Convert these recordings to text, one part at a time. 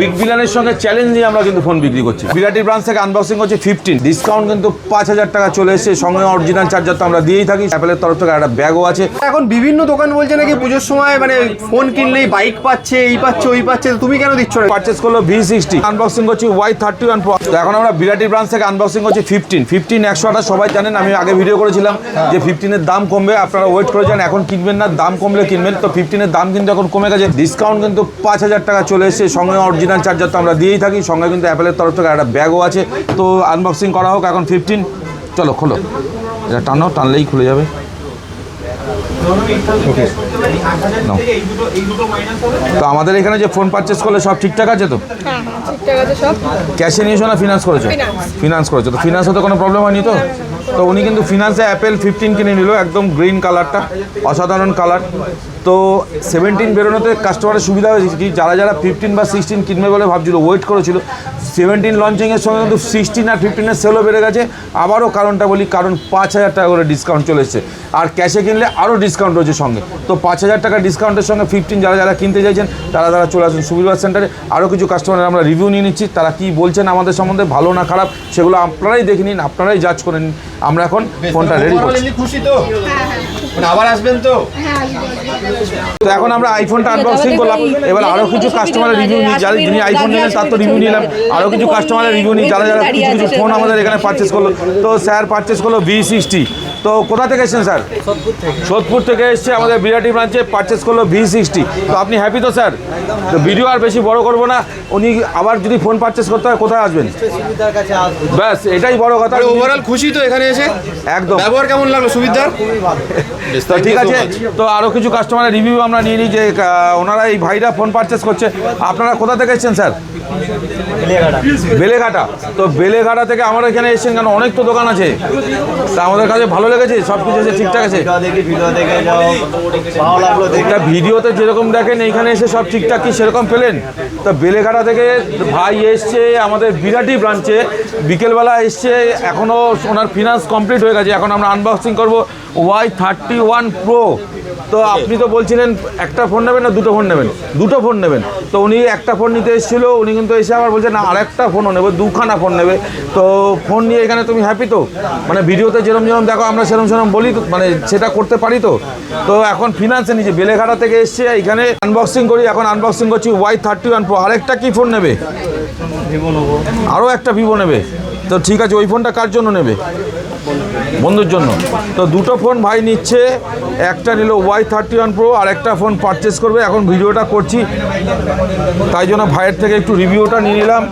Big বিলানের সঙ্গে challenge নিয়ে আমরা কিন্তু ফোন বিক্রি করছি। বিরাটি ব্রাঞ্চ থেকে আনবক্সিং করছি ফিফটিন ডিসকাউন্ট কিন্তু পাঁচ হাজার টাকা চলে এসেছে। সঙ্গে অরিজিনাল চার্জার তো আমরা দিয়েই থাকি। অ্যাপেলের তরফ থেকে একটা ব্যাগও আছে। এখন বিভিন্ন দোকান বলছে নাকি পুজোর সময় মানে ফোন কিনলেই বাইক পাচ্ছে এই পাচ্ছে ওই পাচ্ছে তুমি কেন দিচ্ছ না? পারচেস করল ভি সিক্সটি আনবক্সিং করছি ওয়াই থার্টি ওয়ান প্রো তো এখন আমরা বিরাটি ব্রাঞ্চ থেকে আনবক্সিং করছি ফিফটিন ফিফটিন একশো আঠাশ সবাই জানেন আমি আগে ভিডিও করেছিলাম যে ফিফটিনের দাম কমবে। আপনারা ওয়েট করে যান এখন কিনবেন না দাম কমলে কিনবেন। তো ফিফটিনের দাম কিন্তু এখন কমে গেছে। ডিসকাউন্ট কিন্তু পাঁচ হাজার টাকা চলে এসেছে। সঙ্গে অরিজিনাল চার্জার তো আমরা দিয়েই থাকি, সঙ্গে কিন্তু অ্যাপেলের তরফ থেকে একটা ব্যাগও আছে। তো আনবক্সিং করা হোক, এখন ফিফটিন চলো, খোলো। এটা টানো, টানলেই খুলে যাবে। তো আমাদের এখানে যে ফোন পারচেস করলে সব ঠিকঠাক আছে তো? হ্যাঁ হ্যাঁ ক্যাশে নিয়েছো না ফিনান্স করেছ? ফিনান্স করেছ। তো ফিনান্সে তো কোনো প্রবলেম হয়নি তো? তো উনি কিন্তু ফিনান্সে অ্যাপেল ফিফটিন কিনে নিল একদম গ্রিন কালারটা অসাধারণ কালার তো সেভেন্টিন বেরোনোতে কাস্টমারের সুবিধা হয়েছে কি? যারা যারা ফিফটিন বা সিক্সটিন কিনবে বলে ভাবছিল ওয়েট করেছিল সেভেন্টিন লঞ্চিংয়ের সঙ্গে কিন্তু সিক্সটিন আর ফিফটিনের সেলও বেড়ে গেছে। আবারও কারণটা বলি কারণ পাঁচ হাজার টাকা করে ডিসকাউন্ট চলে এসেছে। আর ক্যাশে কিনলে আরও ডিসকাউন্ট রয়েছে সঙ্গে। তো পাঁচ হাজার টাকা ডিসকাউন্টের সঙ্গে ফিফটিন যারা যারা কিনতে চাইছেন তারা তারা চলে আসুন সুবিধা সেন্টারে আরও কিছু কাস্টমারের আমরা রিভিউ নিয়ে নিচ্ছি তারা কি বলছেন আমাদের সম্বন্ধে ভালো না খারাপ সেগুলো আপনারাই দেখে নিন আপনারাই জাজ করে নিন। আমরা এখন ফোনটা রেডি করছি। খুশি তো? মানে আবার আসবেন তো? তো এখন আমরা আইফোনটা আনবক্সিং করলাম। এবার আরও কিছু কাস্টমারের রিভিউ নিই যারা যিনি আইফোন নিলেন তার তো রিভিউ নিলাম। আরও কিছু কাস্টমারের রিভিউ নিই যারা যারা কিছু কিছু ফোন আমাদের এখানে পারচেস করল। তো স্যার পারচেস করল ভি সিক্সটি তো কোথা থেকে এসেছেন স্যার? সোদপুর থেকে। এসছে আমাদের বিরাটি ব্রাঞ্চে পারচেস করল ভি সিক্সটি তো আপনি হ্যাপি তো স্যার? তো ভিডিও আর বেশি বড় করব না উনি আবার যদি ফোন পারচেস করতে হয় কোথায় আসবেন? ব্যাস এটাই বড় কথা। ওভারঅল খুশি তো এখানে এসে? একদম। ব্যবহার কেমন লাগল সুবিধার? তো ঠিক আছে তো আরও কিছু কাস্টমারের রিভিউ আমরা নিয়ে নিই যে ওনারা এই ভাইরা ফোন পারচেস করছে। আপনারা কোথা থেকে এসেছেন স্যার? বেলেঘাটা। তো বেলেঘাটা থেকে আমার এখানে এসেছেন কেন? অনেক তো দোকান আছে। তা আমাদের কাছে ভালো লেগেছে সব কিছু এসে ঠিকঠাক আছে। এটা ভিডিওতে যেরকম দেখেন এইখানে এসে সব ঠিকঠাক কি সেরকম পেলেন? তো বেলেঘাটা থেকে ভাই এসছে আমাদের বিরাটি ব্রাঞ্চে বিকেলবেলা এসছে এখনও ওনার ফিনান্স কমপ্লিট হয়ে গেছে। এখন আমরা আনবক্সিং করব ওয়াই থার্টি ওয়ান প্রো তো আপনি তো বলছিলেন একটা ফোন নেবেন না দুটো ফোন নেবেন। দুটো ফোন নেবেন। তো উনি একটা ফোন নিতে এসেছিল উনি কিন্তু এসে আবার বলছেন না আরেকটা ফোনও নেবে দুখানা ফোন নেবে। তো ফোন নিয়ে এখানে তুমি হ্যাপি তো? মানে ভিডিওতে যেরম যেরকম দেখো আমরা সেরম সেরম বলি তো মানে সেটা করতে পারি তো? তো এখন ফিনান্সে নিচে বেলেঘাটা থেকে এসছে এখানে আনবক্সিং করি এখন আনবক্সিং করছি ওয়াই থার্টি ওয়ান প্রো আরেকটা কি ফোন নেবে? আরও একটা ভিভো নেবে। তো ঠিক আছে ওই ফোনটা কার জন্য নেবে? বন্ধুর জন্য। তো দুটো ফোন ভাই নিচ্ছে, একটা নিল ওয়াই থার্টি ওয়ান প্রো আর একটা ফোন পারচেস করবে। এখন ভিডিওটা করছি, তাই জন্য ভাইয়ের থেকে একটু রিভিউটা নিয়ে নিলাম।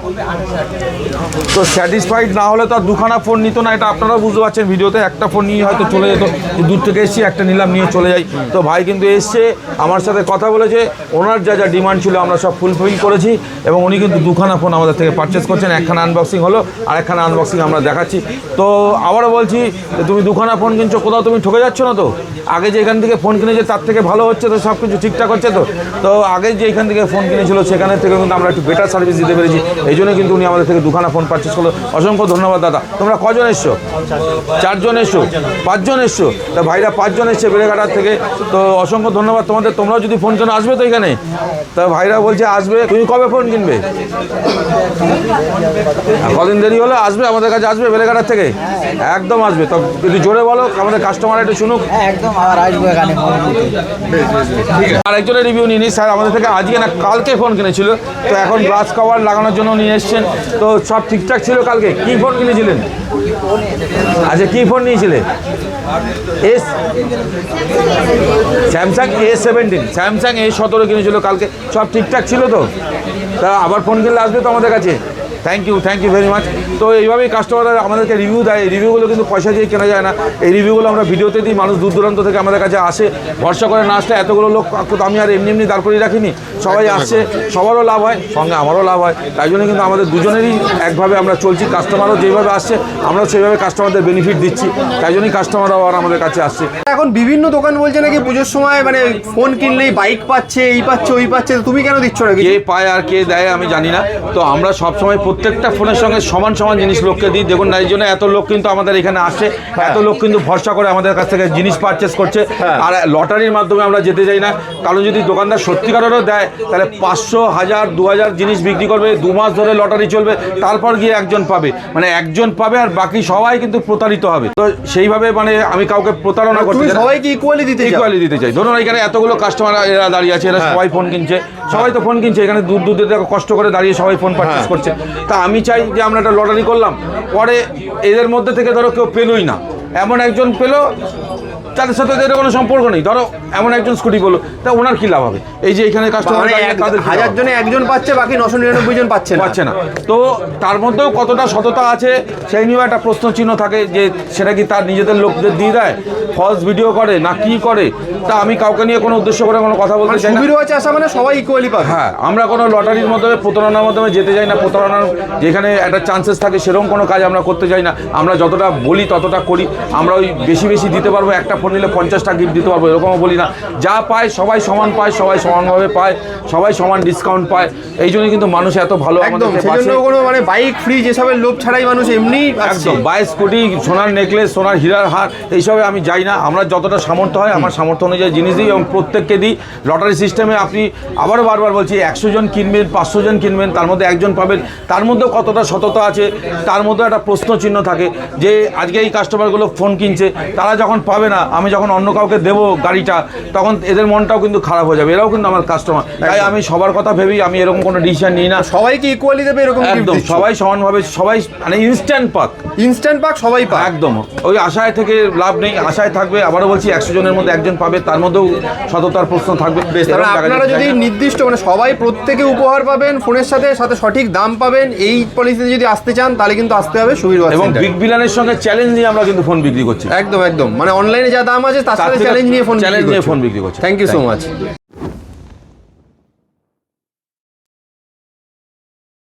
তো স্যাটিসফাইড না হলে তো আর দুখানা ফোন নিত না, এটা আপনারা বুঝতে পারছেন ভিডিওতে। একটা ফোন নিয়ে হয়তো চলে যেত দূর থেকে এসেছি, একটা নিলাম নিয়ে চলে যাই। তো ভাই কিন্তু এসছে, আমার সাথে কথা বলেছে, ওনার যা যা ডিমান্ড ছিল আমরা সব ফুলফিল করেছি, এবং উনি কিন্তু দুখানা ফোন আমাদের থেকে পারচেস করছেন, একখানা আনবক্সিং হলো, আর একখানা আনবক্সিং আমরা দেখাচ্ছি। তো আবারও বলছি তুমি দুখানা ফোন কিনছো, কোথাও তুমি ঠকে যাচ্ছ না তো? আগে যে এখান থেকে ফোন কিনেছে, তার থেকে ভালো হচ্ছে তো, সব কিছু ঠিকঠাক হচ্ছে তো? তো আগে যে এখান থেকে ফোন কিনেছিল সেখানে থেকে কিন্তু আমরা একটু বেটার সার্ভিস দিতে পেরেছি, এই জন্য কিন্তু উনি আমাদের থেকে দুখানা ফোন পারচেস করল অসংখ্য ধন্যবাদ দাদা। তোমরা কজন এসছো? চারজন এসছো? পাঁচজন এসছো? তা ভাইরা পাঁচজন এসছে বেড়েঘাটার থেকে। তো অসংখ্য ধন্যবাদ তোমাদের। তোমরাও যদি ফোন কেন আসবে তো এখানে। তা ভাইরা বলছে আসবে। তুমি কবে ফোন কিনবে? কদিন দেরি হলে? আসবে আমাদের কাছে আসবে বেলেঘাটার থেকে? একদম আসবে। তো যদি জোরে বলো আমাদের কাস্টমার একটু শুনুক। হ্যাঁ একদম আবার আসব এখানে ফোন আর একজনের রিভিউ নিয়ে নিই স্যার আমাদের থেকে আজকে না কালকে ফোন কিনেছিল। তো এখন গ্লাস কভার লাগানোর জন্য নিয়ে এসছেন। তো সব ঠিকঠাক ছিল কালকে? কি ফোন কিনেছিলেন? আচ্ছা কি ফোন নিয়েছিলেন S Samsung A seventeen. Samsung A সতেরো কিনেছিল কালকে। সব ঠিকঠাক ছিল তো? তা আবার ফোন কিনলে আসবে তো আমাদের কাছে? Thank you thank you very much তো এইভাবেই কাস্টমাররা আমাদেরকে রিভিউ দেয়। এই রিভিউগুলো কিন্তু পয়সা দিয়ে কেনা যায় না। এই রিভিউগুলো আমরা ভিডিওতে দিই মানুষ দূর দূরান্ত থেকে আমাদের কাছে আসে। ভরসা করে না আসলে এতগুলো লোক তো আমি আর এমনি এমনি দাঁড় করিয়ে রাখিনি। সবাই আসছে সবারও লাভ হয় সঙ্গে আমারও লাভ হয়। তাই জন্য কিন্তু আমাদের দুজনেরই একভাবে আমরা চলছি। কাস্টমারও যেভাবে আসছে আমরাও সেইভাবে কাস্টমারদের বেনিফিট দিচ্ছি। তাই জন্যই কাস্টমাররাও আর আমাদের কাছে আসছে। এখন বিভিন্ন দোকান বলছে নাকি পুজোর সময় মানে ফোন কিনলেই বাইক পাচ্ছে এই পাচ্ছে ওই পাচ্ছে। তুমি কেন দিচ্ছ না কে পায় আর কে দেয় আমি জানি না। তো আমরা সবসময় প্রত্যেকটা ফোনের সঙ্গে সমান সমান জিনিস লোককে দিই। দেখুন না এই জন্য এত লোক কিন্তু আমাদের এখানে আসে এত লোক কিন্তু ভরসা করে আমাদের কাছ থেকে জিনিস পারচেস করছে। হ্যাঁ। আর লটারির মাধ্যমে আমরা যেতে যাই না। কারণ যদি দোকানদার সত্যিকারেরও দেয় তাহলে পাঁচশো হাজার দু হাজার জিনিস বিক্রি করবে দু মাস ধরে লটারি চলবে তারপর গিয়ে একজন পাবে। মানে একজন পাবে আর বাকি সবাই কিন্তু প্রতারিত হবে। তো সেইভাবে মানে আমি কাউকে প্রতারণা করতে চাই না। সবাইকে ইকুয়ালি দিতে ইকুয়ালি দিতে চাই। ধরুন এখানে এতগুলো কাস্টমার এরা দাঁড়িয়ে আছে এরা হ্যাঁ। সবাই ফোন কিনছে। সবাই তো ফোন কিনছে এখানে দূর দূর কষ্ট করে দাঁড়িয়ে সবাই ফোন পারচেস হ্যাঁ। করছে। তা আমি চাই যে আমরা একটা লটারি করলাম। পরে এদের মধ্যে থেকে ধরো কেউ পেলোই না। এমন একজন পেল তাদের সাথে তো এদের কোনো সম্পর্ক নেই। ধরো এমন একজন স্কুটি বলো তা ওনার কি লাভ হবে? এই যে এখানে কাস্টমার মানে হাজার জনে একজন পাচ্ছে বাকি নশো নিরানব্বই জন পাচ্ছে পাচ্ছে না। তো তার মধ্যেও কতটা সততা আছে সেই নিয়েও একটা প্রশ্ন চিহ্ন থাকে যে সেটা কি তার নিজেদের লোকদের দিয়ে দেয়? ফলস ভিডিও করে না কি করে? তা আমি কাউকে নিয়ে কোনো উদ্দেশ্য করে কোনো কথা বলতে মানে চাই সুবিরও আছে আসা মানে সবাই ইকুয়ালি পাবে। হ্যাঁ আমরা কোনো লটারির মাধ্যমে প্রতারণার মাধ্যমে যেতে যাই না। প্রতারণার যেখানে একটা চান্সেস থাকে সেরকম কোনো কাজ আমরা করতে যাই না। আমরা যতটা বলি ততটা করি। আমরা ওই বেশি বেশি দিতে পারব একটা ফোন নিলে পঞ্চাশটা গিফট দিতে পারব এরকমও বলি না। যা পায় সবাই সমান পায় সবাই সমানভাবে পায় সবাই সমান ডিসকাউন্ট পায়। এই জন্যই কিন্তু মানুষ এত ভালো একদম জন্য। কোনো মানে বাইক ফ্রি যেসবের লোভ ছাড়াই মানুষ এমনি একদম বাইশ কোটি সোনার নেকলেস সোনার হীরার হার এইসবে আমি যাই না। আমরা যতটা সামর্থ্য হয় আমার সামর্থ্য অনুযায়ী জিনিস দিই এবং প্রত্যেককে দিই। লটারি সিস্টেমে আপনি আবারও বারবার বলছি একশো জন কিনবেন পাঁচশো জন কিনবেন তার মধ্যে একজন পাবেন। তার মধ্যেও কতটা সততা আছে তার মধ্যে একটা প্রশ্ন চিহ্ন থাকে যে আজকে এই কাস্টমারগুলো ফোন কিনছে তারা যখন পাবে না আমি যখন অন্য কাউকে দেবো গাড়িটা তখন এদের মনটাও কিন্তু খারাপ হয়ে যাবে। এরাও কিন্তু আমার কাস্টমার তাই আমি সবার কথা ভেবেই আমি এরকম কোনো ডিসিশন নিই না। সবাইকে ইকুয়ালি দেবে এরকম একদম সবাই সমানভাবে সবাই মানে ইনস্ট্যান্ট পাক। ইনস্ট্যান্ট পাক সবাই পায় একদম। ওই আশায় থেকে লাভ নেই আশায় থাকবে। আবারও বলছি একশো জনের মধ্যে একজন পাবে তার মধ্যেও সততার প্রশ্ন থাকবে। আপনারা যদি নির্দিষ্ট মানে সবাই প্রত্যেকে উপহার পাবেন ফোনের সাথে সাথে সঠিক দাম পাবেন এই পলিসিতে যদি আসতে চান তাহলে কিন্তু আসতে হবে ওয়াচ এবং বিগ বিলানের সঙ্গে চ্যালেঞ্জ নিয়ে আমরা কিন্তু ফোন বিক্রি করছি। একদম একদম। মানে অনলাইনে যা দাম আছে তার সাথে চ্যালেঞ্জ নিয়ে ফোন চ্যালেঞ্জ নিয়ে ফোন বিক্রি করছে। Thank you so much